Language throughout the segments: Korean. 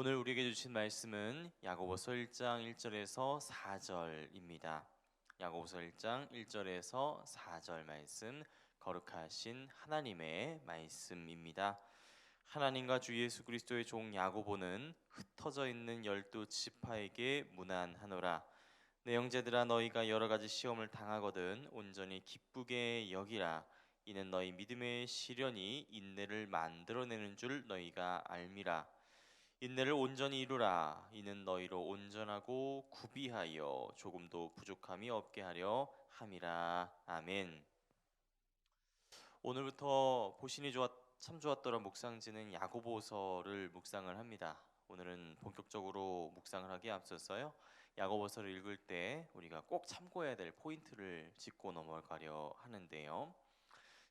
오늘 우리에게 주신 말씀은 야고보서 1장 1절에서 4절입니다. 야고보서 1장 1절에서 4절 말씀 거룩하신 하나님의 말씀입니다. 하나님과 주 예수 그리스도의 종 야고보는 흩어져 있는 열두 지파에게 문안하노라. 내 형제들아 너희가 여러 가지 시험을 당하거든 온전히 기쁘게 여기라. 이는 너희 믿음의 시련이 인내를 만들어내는 줄 너희가 알미라. 인내를 온전히 이루라. 이는 너희로 온전하고 구비하여 조금도 부족함이 없게 하려 함이라. 아멘. 오늘부터 보신이 좋았 참 좋았더라 묵상지는 야고보서를 묵상을 합니다. 오늘은 본격적으로 묵상을 하기에 앞서서요. 야고보서를 읽을 때 우리가 꼭 참고해야 될 포인트를 짚고 넘어가려 하는데요.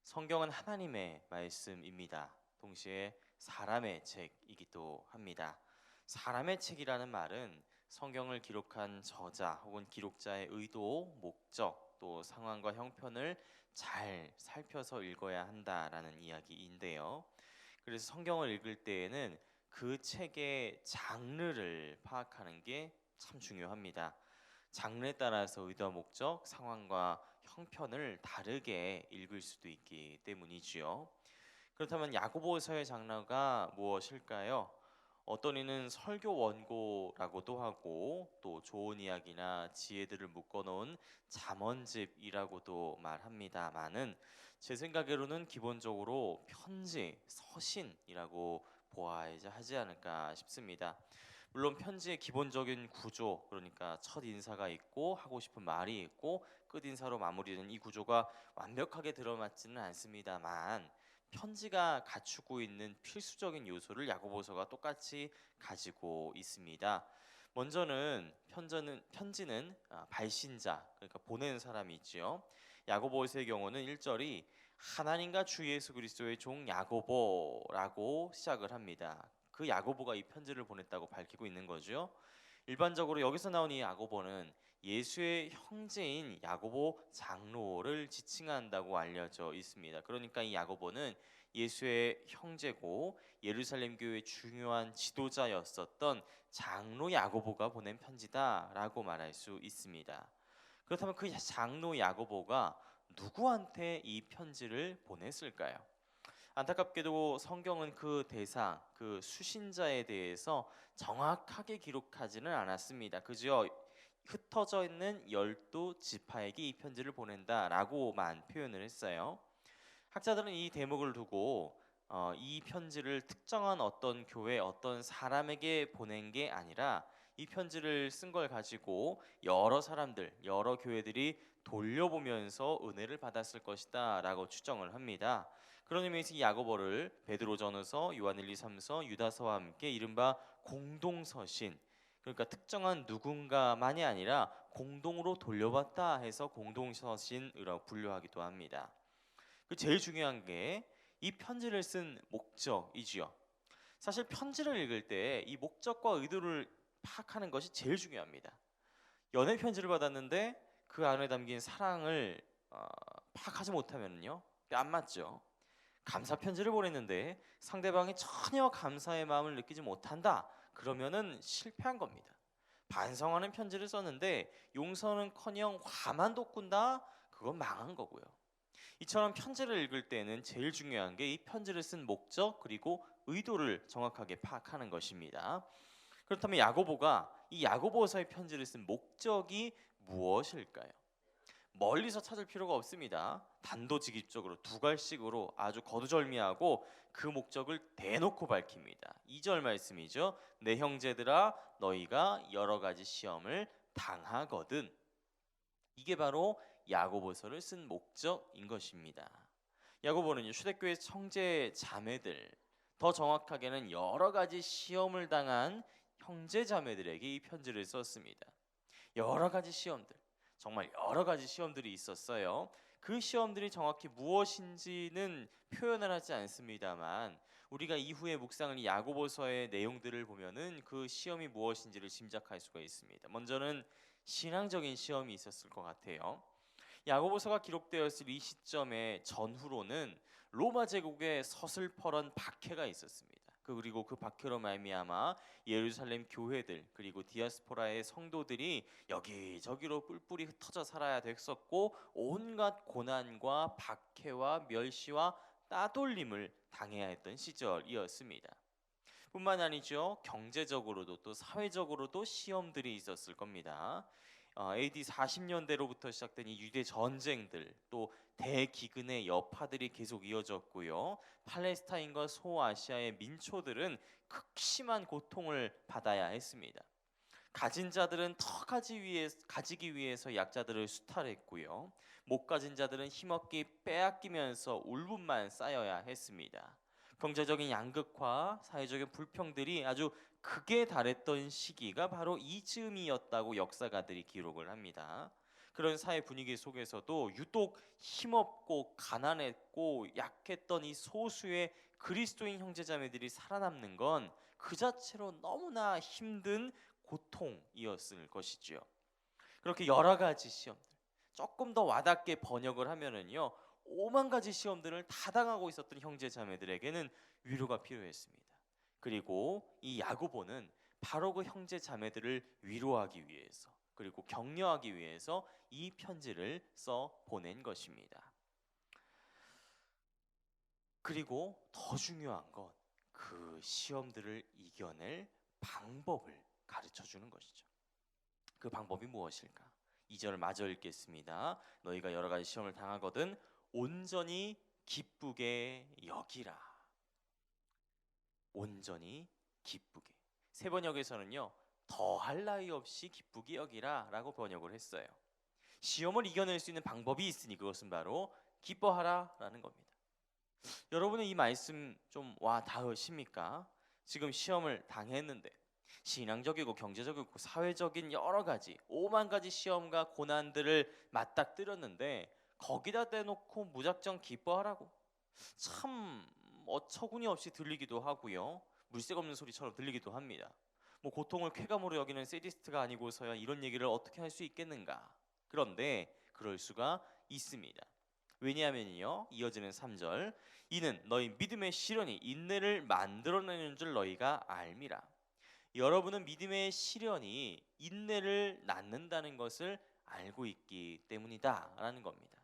성경은 하나님의 말씀입니다. 동시에 사람의 책이기도 합니다. 사람의 책이라는 말은 성경을 기록한 저자 혹은 기록자의 의도, 목적, 또 상황과 형편을 잘 살펴서 읽어야 한다라는 이야기인데요. 그래서 성경을 읽을 때에는 그 책의 장르를 파악하는 게 참 중요합니다. 장르에 따라서 의도와 목적, 상황과 형편을 다르게 읽을 수도 있기 때문이지요. 그렇다면 야고보서의 장르가 무엇일까요? 어떤 이는 설교 원고라고도 하고 또 좋은 이야기나 지혜들을 묶어놓은 잠언집이라고도 말합니다만은 제 생각으로는 기본적으로 편지, 서신이라고 보아야 하지 않을까 싶습니다. 물론 편지의 기본적인 구조, 그러니까 첫 인사가 있고 하고 싶은 말이 있고 끝 인사로 마무리되는 이 구조가 완벽하게 들어맞지는 않습니다만 편지가 갖추고 있는 필수적인 요소를 야고보서가 똑같이 가지고 있습니다. 먼저는 편지는 편지는 아, 발신자 그러니까 보내는 사람이 있지요. 야고보서의 경우는 1절이 하나님과 주 예수 그리스도의 종 야고보라고 시작을 합니다. 그 야고보가 이 편지를 보냈다고 밝히고 있는 거죠. 일반적으로 여기서 나온 이 야고보는 예수의 형제인 야고보 장로를 지칭한다고 알려져 있습니다. 그러니까 이 야고보는 예수의 형제고 예루살렘 교회의 중요한 지도자였었던 장로 야고보가 보낸 편지다라고 말할 수 있습니다. 그렇다면 그 장로 야고보가 누구한테 이 편지를 보냈을까요? 안타깝게도 성경은 그 대상, 그 수신자에 대해서 정확하게 기록하지는 않았습니다. 그저 흩어져 있는 열두 지파에게 이 편지를 보낸다라고만 표현을 했어요. 학자들은 이 대목을 두고 어, 이 편지를 특정한 어떤 교회 어떤 사람에게 보낸 게 아니라 이 편지를 쓴 걸 가지고 여러 사람들 여러 교회들이 돌려보면서 은혜를 받았을 것이다라고 추정을 합니다. 그런 의미에서 이 야고보를 베드로전서, 요한 1, 2, 3서, 유다서와 함께 이른바 공동서신 그러니까 특정한 누군가만이 아니라 공동으로 돌려받다 해서 공동서신으로 분류하기도 합니다. 그 제일 중요한 게 이 편지를 쓴 목적이지요. 사실 편지를 읽을 때 이 목적과 의도를 파악하는 것이 제일 중요합니다. 연애 편지를 받았는데 그 안에 담긴 사랑을 어, 파악하지 못하면요 안 맞죠. 감사 편지를 보냈는데 상대방이 전혀 감사의 마음을 느끼지 못한다. 그러면은 실패한 겁니다. 반성하는 편지를 썼는데 용서는커녕 화만 돋군다. 그건 망한 거고요. 이처럼 편지를 읽을 때는 제일 중요한 게 이 편지를 쓴 목적 그리고 의도를 정확하게 파악하는 것입니다. 그렇다면 야고보가 이 야고보서의 편지를 쓴 목적이 무엇일까요? 멀리서 찾을 필요가 없습니다. 단도직입적으로 두 갈씩으로 아주 거두절미하고 그 목적을 대놓고 밝힙니다. 2절 말씀이죠. 내 형제들아 너희가 여러 가지 시험을 당하거든. 이게 바로 야고보서를 쓴 목적인 것입니다. 야고보는 휴대교회 청제 자매들 더 정확하게는 여러 가지 시험을 당한 형제 자매들에게 이 편지를 썼습니다. 여러 가지 시험들 정말 여러 가지 시험들이 있었어요. 그 시험들이 정확히 무엇인지는 표현을 하지 않습니다만 우리가 이후에 묵상을 야고보서의 내용들을 보면은 그 시험이 무엇인지를 짐작할 수가 있습니다. 먼저는 신앙적인 시험이 있었을 것 같아요. 야고보서가 기록되었을 이 시점의 전후로는 로마 제국의 서슬퍼런 박해가 있었습니다. 그 그리고 그 박해로 말미암아 예루살렘 교회들 그리고 디아스포라의 성도들이 여기저기로 뿔뿔이 흩어져 살아야 됐었고 온갖 고난과 박해와 멸시와 따돌림을 당해야 했던 시절이었습니다. 뿐만 아니죠 경제적으로도 또 사회적으로도 시험들이 있었을 겁니다. 어, AD 40년대로부터 시작된 이 유대 전쟁들 또 대기근의 여파들이 계속 이어졌고요. 팔레스타인과 소아시아의 민초들은 극심한 고통을 받아야 했습니다. 가진 자들은 더 가지 위해, 가지기 위해서 약자들을 수탈했고요. 못 가진 자들은 힘없게 빼앗기면서 울분만 쌓여야 했습니다. 경제적인 양극화, 사회적인 불평들이 아주 극에 달했던 시기가 바로 이즈음이었다고 역사가들이 기록을 합니다. 그런 사회 분위기 속에서도 유독 힘없고 가난했고 약했던 이 소수의 그리스도인 형제자매들이 살아남는 건 그 자체로 너무나 힘든 고통이었을 것이지요. 그렇게 여러 가지 시험들 조금 더 와닿게 번역을 하면은요 오만 가지 시험들을 다 당하고 있었던 형제자매들에게는 위로가 필요했습니다. 그리고 이 야고보는 바로 그 형제 자매들을 위로하기 위해서 그리고 격려하기 위해서 이 편지를 써 보낸 것입니다. 그리고 더 중요한 건 그 시험들을 이겨낼 방법을 가르쳐 주는 것이죠. 그 방법이 무엇일까? 2절을 마저 읽겠습니다. 너희가 여러 가지 시험을 당하거든 온전히 기쁘게 여기라. 온전히 기쁘게. 세 번역에서는요. 더할 나위 없이 기쁘게 여기라라고 번역을 했어요. 시험을 이겨낼 수 있는 방법이 있으니 그것은 바로 기뻐하라라는 겁니다. 여러분은 이 말씀 좀 와 닿으십니까? 지금 시험을 당했는데 신앙적이고 경제적이고 사회적인 여러 가지 오만 가지 시험과 고난들을 맞닥뜨렸는데 거기다 대놓고 무작정 기뻐하라고 참 어처구니 없이 들리기도 하고요. 물색 없는 소리처럼 들리기도 합니다. 뭐 고통을 쾌감으로 여기는 세디스트가 아니고서야 이런 얘기를 어떻게 할 수 있겠는가? 그런데 그럴 수가 있습니다. 왜냐하면요. 이어지는 3절 이는 너희 믿음의 시련이 인내를 만들어내는 줄 너희가 알미라. 여러분은 믿음의 시련이 인내를 낳는다는 것을 알고 있기 때문이다 라는 겁니다.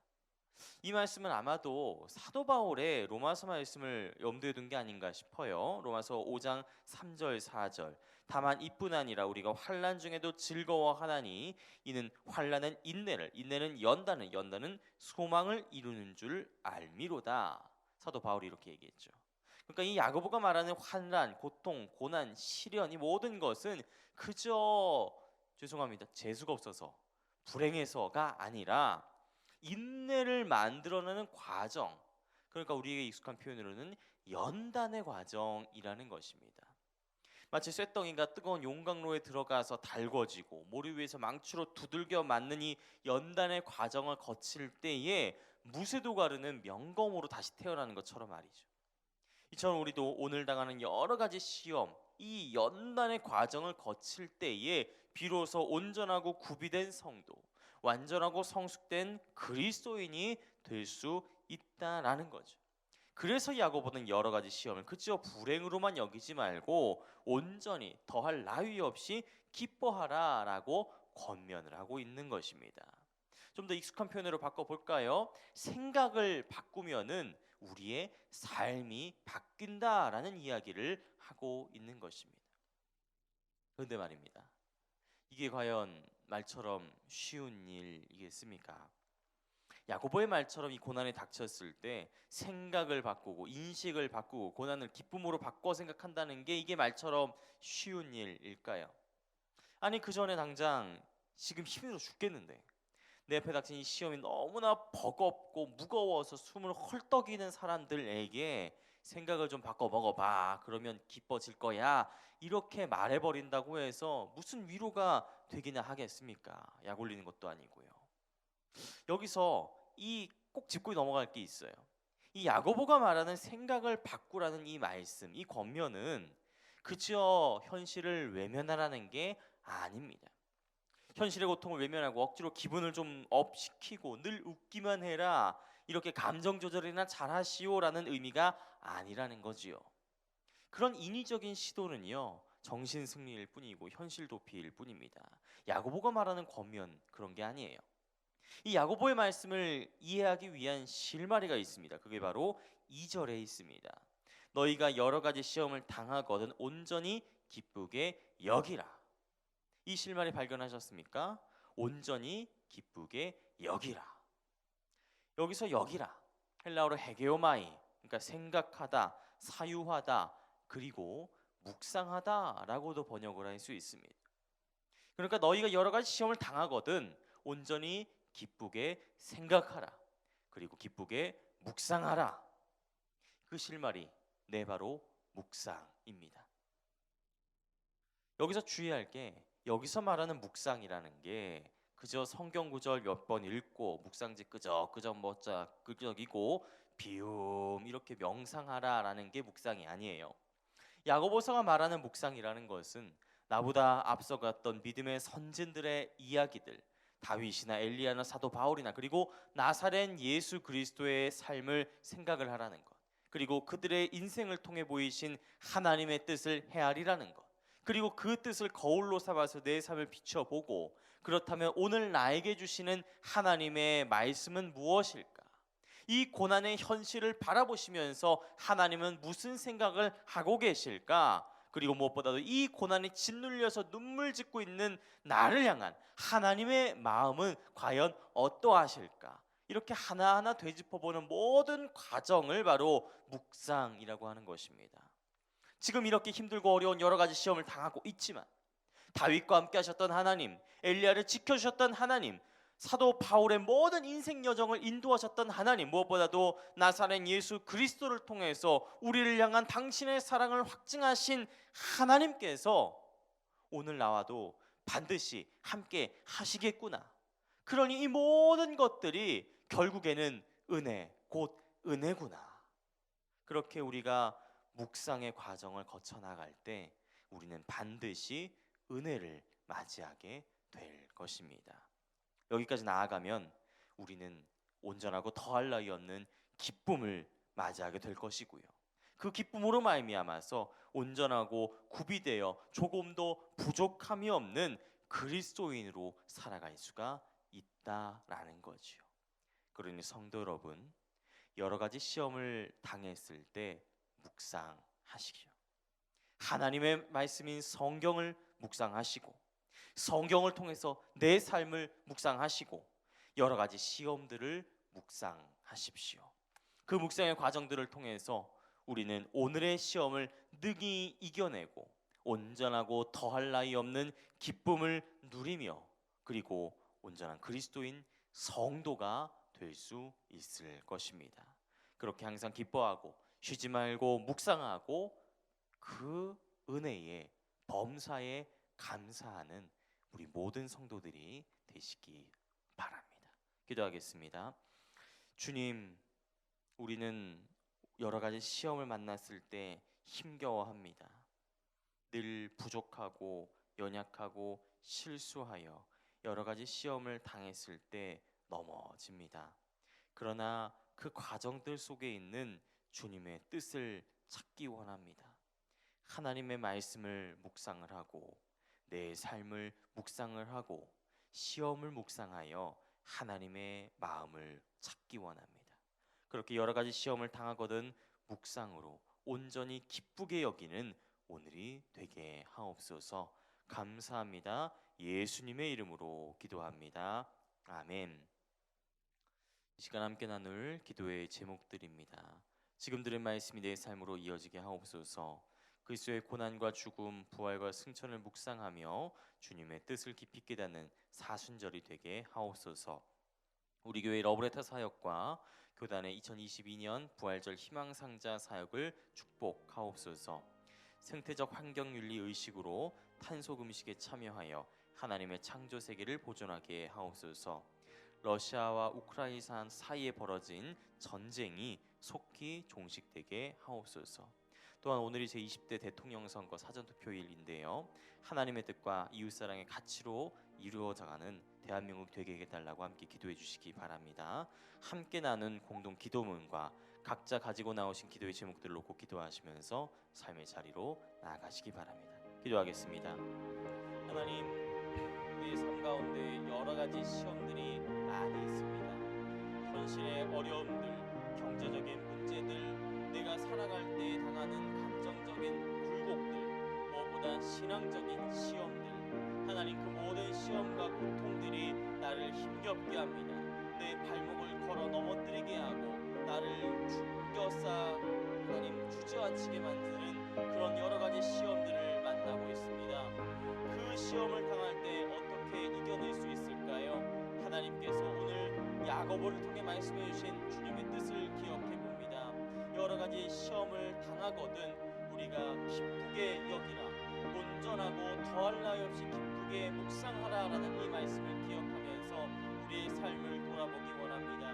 이 말씀은 아마도 사도 바울의 로마서 말씀을 염두에 둔 게 아닌가 싶어요. 로마서 5장 3절 4절. 다만 이뿐 아니라 우리가 환난 중에도 즐거워하나니 이는 환난은 인내를 인내는 연단을 연단은 소망을 이루는 줄 알미로다. 사도 바울이 이렇게 얘기했죠. 그러니까 이 야고보가 말하는 환난, 고통, 고난, 시련 이 모든 것은 그저 죄송합니다. 재수가 없어서 불행해서가 아니라 인내를 만들어내는 과정. 그러니까 우리에게 익숙한 표현으로는 연단의 과정이라는 것입니다. 마치 쇳덩이가 뜨거운 용광로에 들어가서 달궈지고 모래 위에서 망치로 두들겨 맞는 이 연단의 과정을 거칠 때에 무쇠도 가르는 명검으로 다시 태어나는 것처럼 말이죠. 이처럼 우리도 오늘 당하는 여러 가지 시험, 이 연단의 과정을 거칠 때에 비로소 온전하고 구비된 성도, 완전하고 성숙된 그리스도인이 될 수 있다라는 거죠. 그래서 야고보는 여러 가지 시험을 그저 불행으로만 여기지 말고 온전히 더할 나위 없이 기뻐하라라고 권면을 하고 있는 것입니다. 좀 더 익숙한 표현으로 바꿔 볼까요? 생각을 바꾸면은 우리의 삶이 바뀐다라는 이야기를 하고 있는 것입니다. 그런데 말입니다. 이게 과연 말처럼 쉬운 일이겠습니까? 야고보의 말처럼 이 고난에 닥쳤을 때 생각을 바꾸고 인식을 바꾸고 고난을 기쁨으로 바꿔 생각한다는 게 이게 말처럼 쉬운 일일까요? 아니 그 전에 당장 지금 힘들어 죽겠는데 내 앞에 닥친 이 시험이 너무나 버겁고 무거워서 숨을 헐떡이는 사람들에게 생각을 좀 바꿔 먹어봐 그러면 기뻐질 거야 이렇게 말해버린다고 해서 무슨 위로가 되기나 하겠습니까? 약 올리는 것도 아니고요. 여기서 이 꼭 짚고 넘어갈 게 있어요. 이 야고보가 말하는 생각을 바꾸라는 이 말씀, 이 권면은 그저 현실을 외면하라는 게 아닙니다. 현실의 고통을 외면하고 억지로 기분을 좀 업시키고 늘 웃기만 해라 이렇게 감정 조절이나 잘하시오라는 의미가 아니라는 거지요. 그런 인위적인 시도는요 정신 승리일 뿐이고 현실 도피일 뿐입니다. 야고보가 말하는 권면 그런 게 아니에요. 이 야고보의 말씀을 이해하기 위한 실마리가 있습니다. 그게 바로 2절에 있습니다. 너희가 여러 가지 시험을 당하거든 온전히 기쁘게 여기라. 이 실마리 발견하셨습니까? 온전히 기쁘게 여기라. 여기서 여기라. 헬라어로 헤게오마이. 그러니까 생각하다, 사유하다, 그리고 묵상하다라고도 번역을 할 수 있습니다. 그러니까 너희가 여러 가지 시험을 당하거든 온전히 기쁘게 생각하라. 그리고 기쁘게 묵상하라. 그 실말이 네 바로 묵상입니다. 여기서 주의할 게 여기서 말하는 묵상이라는 게 그저 성경 구절 몇 번 읽고 묵상지 끄적끄적 멋자 끄적이고 비움 이렇게 명상하라라는 게 묵상이 아니에요. 야고보서가 말하는 묵상이라는 것은 나보다 앞서갔던 믿음의 선진들의 이야기들 다윗이나 엘리야나 사도 바울이나 그리고 나사렛 예수 그리스도의 삶을 생각을 하라는 것 그리고 그들의 인생을 통해 보이신 하나님의 뜻을 헤아리라는 것 그리고 그 뜻을 거울로 삼아서 내 삶을 비춰보고 그렇다면 오늘 나에게 주시는 하나님의 말씀은 무엇일까? 이 고난의 현실을 바라보시면서 하나님은 무슨 생각을 하고 계실까? 그리고 무엇보다도 이 고난에 짓눌려서 눈물 짓고 있는 나를 향한 하나님의 마음은 과연 어떠하실까? 이렇게 하나하나 되짚어보는 모든 과정을 바로 묵상이라고 하는 것입니다. 지금 이렇게 힘들고 어려운 여러 가지 시험을 당하고 있지만 다윗과 함께 하셨던 하나님, 엘리야를 지켜 주셨던 하나님, 사도 바울의 모든 인생 여정을 인도하셨던 하나님 무엇보다도 나사렛 예수 그리스도를 통해서 우리를 향한 당신의 사랑을 확증하신 하나님께서 오늘 나와도 반드시 함께 하시겠구나. 그러니 이 모든 것들이 결국에는 은혜 곧 은혜구나. 그렇게 우리가 묵상의 과정을 거쳐 나갈 때 우리는 반드시 은혜를 맞이하게 될 것입니다. 여기까지 나아가면 우리는 온전하고 더할 나위 없는 기쁨을 맞이하게 될 것이고요. 그 기쁨으로 말미암아서 온전하고 구비되어 조금도 부족함이 없는 그리스도인으로 살아갈 수가 있다라는 거지요. 그러니 성도 여러분, 여러 가지 시험을 당했을 때 묵상하시기요. 하나님의 말씀인 성경을 묵상하시고 성경을 통해서 내 삶을 묵상하시고 여러 가지 시험들을 묵상하십시오. 그 묵상의 과정들을 통해서 우리는 오늘의 시험을 능히 이겨내고 온전하고 더할 나위 없는 기쁨을 누리며 그리고 온전한 그리스도인 성도가 될 수 있을 것입니다. 그렇게 항상 기뻐하고 쉬지 말고 묵상하고 그 은혜의 범사에 감사하는 우리 모든 성도들이 되시기 바랍니다. 기도하겠습니다. 주님, 우리는 여러 가지 시험을 만났을 때 힘겨워합니다. 늘 부족하고 연약하고 실수하여 여러 가지 시험을 당했을 때 넘어집니다. 그러나 그 과정들 속에 있는 주님의 뜻을 찾기 원합니다. 하나님의 말씀을 묵상을 하고 내 삶을 묵상을 하고 시험을 묵상하여 하나님의 마음을 찾기 원합니다. 그렇게 여러 가지 시험을 당하거든 묵상으로 온전히 기쁘게 여기는 오늘이 되게 하옵소서. 감사합니다. 예수님의 이름으로 기도합니다. 아멘. 이 시간 함께 나눌 기도의 제목들입니다. 지금 들은 말씀이 내 삶으로 이어지게 하옵소서. 그리스도의 고난과 죽음, 부활과 승천을 묵상하며 주님의 뜻을 깊이 깨닫는 사순절이 되게 하옵소서. 우리 교회 러브레터 사역과 교단의 2022년 부활절 희망상자 사역을 축복하옵소서. 생태적 환경 윤리 의식으로 탄소 금식에 참여하여 하나님의 창조 세계를 보존하게 하옵소서. 러시아와 우크라이나 사이에 벌어진 전쟁이 속히 종식되게 하옵소서. 또한 오늘이 제 20대 대통령 선거 사전 투표일인데요. 하나님의 뜻과 이웃 사랑의 가치로 이루어져가는 대한민국 되게 해달라고 함께 기도해 주시기 바랍니다. 함께 나눈 공동 기도문과 각자 가지고 나오신 기도의 제목들을 놓고 기도하시면서 삶의 자리로 나아가시기 바랍니다. 기도하겠습니다. 하나님, 우리의 삶 가운데 여러 가지 시험들이 많이 있습니다. 현실의 어려움들, 경제적인 문제들, 내가 살아갈 때 당하는 감정적인 굴곡들, 무엇보다 신앙적인 시험들, 하나님 그 모든 시험과 고통들이 나를 힘겹게 합니다. 내 발목을 걸어 넘어뜨리게 하고 나를 죽여싸 하나님 주저앉히게 만드는 그런 여러 가지 시험들을 만나고 있습니다. 그 시험을 당할 때 어떻게 이겨낼 수 있을까요? 하나님께서 오늘 야고보를 통해 말씀해 주신 가지 시험을 당하거든 우리가 기쁘게 여기라 온전하고 더할 나위 없이 기쁘게 묵상하라 라는 이 말씀을 기억하면서 우리의 삶을 돌아보기 원합니다.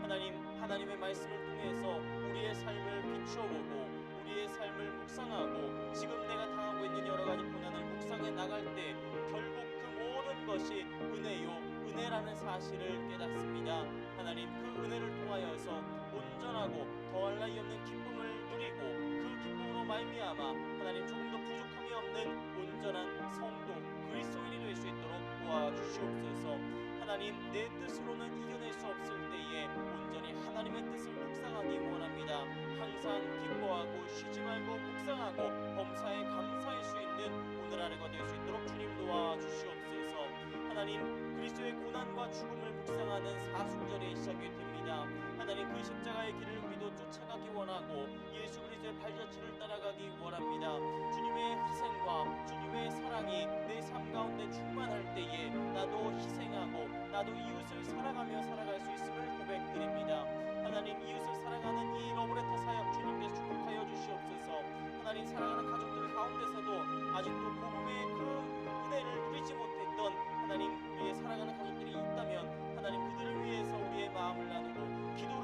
하나님 하나님의 말씀을 통해서 우리의 삶을 비추어보고 우리의 삶을 묵상하고 지금 내가 당하고 있는 여러 가지 고난을 묵상해 나갈 때 결국 그 모든 것이 은혜요 은혜라는 사실을 깨닫습니다. 하나님 그 은혜를 통하여서 온전하고 더할 나위 없는 기쁨을 누리고 그 기쁨으로 말미암아 하나님 조금 더 부족함이 없는 온전한 성도 그리스도인이 될 수 있도록 도와주시옵소서. 하나님 내 뜻으로는 이겨낼 수 없을 때에 온전히 하나님의 뜻을 묵상하기 원합니다. 항상 기뻐하고 쉬지 말고 묵상하고 범사에 감사할 수 있는 오늘 하루가 될 수 있도록 주님 도와주시옵소서. 하나님 그리스도의 고난과 죽음을 묵상하는 사순절의 시작이 됩니다. 하나님 그 십자가의 길을 우리도 쫓아가기 원하고 예수 그리스도의 발자취를 따라가기 원합니다. 주님의 희생과 주님의 사랑이 내 삶 가운데 충만할 때에 나도 희생하고 나도 이웃을 사랑하며 살아갈 수 있음을 고백드립니다. 하나님 이웃을 사랑하는 이 러브레터 사역 주님께서 축복하여 주시옵소서. 하나님 사랑하는 가족들 가운데서도 아직도 복음의 그 은혜를 누리지 못했던 하나님 우리의 사랑하는 가족들이 있다면 하나님 그들을 위해서 우리의 마음을 나누고 기도를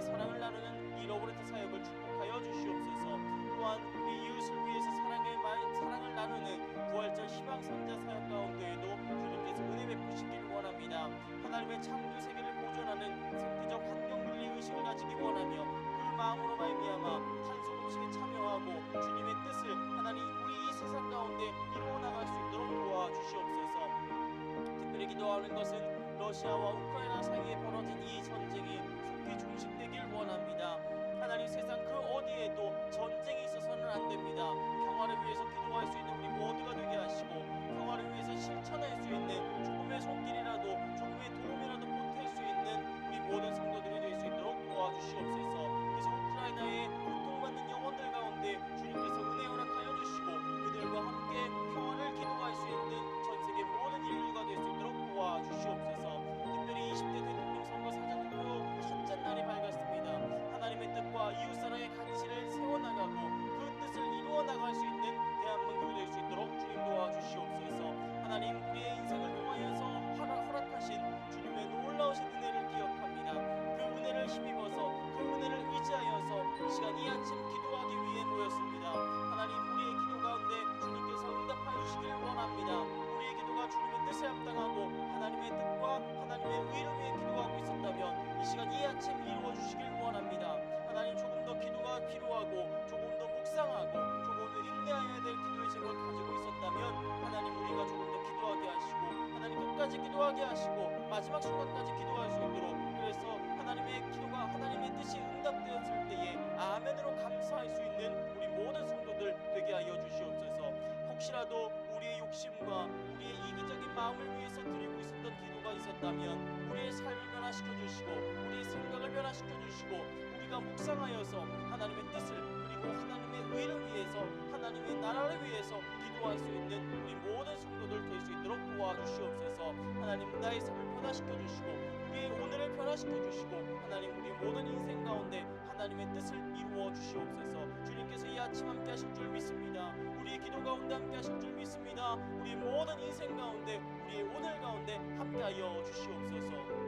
사랑을 나누는 이 러브레터 사역을 축복하여 주시옵소서. 또한 우리 이웃을 위해서 사랑의 말, 사랑을 나누는 부활절 희망상자 사역 가운데에도 주님께서 은혜 베푸시길 원합니다. 하나님의 창조 세계를 보존하는 생태적 환경 분리 의식을 가지기 원하며 그 마음으로 말미암아 탄소 음식에 참여하고 주님의 뜻을 하나님 우리 이 세상 가운데 이루어 나갈 수 있도록 도와주시옵소서. 특별히 기도하는 것은 러시아와 우크라이나 사이에 벌어진 이 전쟁이 속히 종식 안 됩니다. 평화를 위해서 기도할 수 있는 우리 모두가 되게 하시고 평화를 위해서 실천할 수 있는 조금의 손길이 끝까지 기도하게 하시고 마지막 순간까지 기도할 수 있도록 그래서 하나님의 기도가 하나님의 뜻이 응답되었을 때에 아멘으로 감사할 수 있는 우리 모든 성도들 되게 하여 주시옵소서. 혹시라도 우리의 욕심과 우리의 이기적인 마음을 위해서 드리고 있었던 기도가 있었다면 우리의 삶을 변화시켜 주시고 우리의 생각을 변화시켜 주시고 우리가 묵상하여서 하나님의 뜻을 그리고 하나님의 의를 위해서 하나님의 나라를 위해서 기도할 수 있는 우리 모든 성도 들될수 있도록 도와주시옵소서. 하나님 나의 삶을 변화시켜 주시고 우리의 오늘을 변화시켜 주시고 하나님 우리 모든 인생 가운데 하나님의 뜻을 이루어 주시옵소서. 주님께서 이 아침 함께 하실 줄 믿습니다. 우리의 기도 가운데 함께 하실 줄 믿습니다. 우리 모든 인생 가운데 우리의 오늘 가운데 함께 하여 주시옵소서.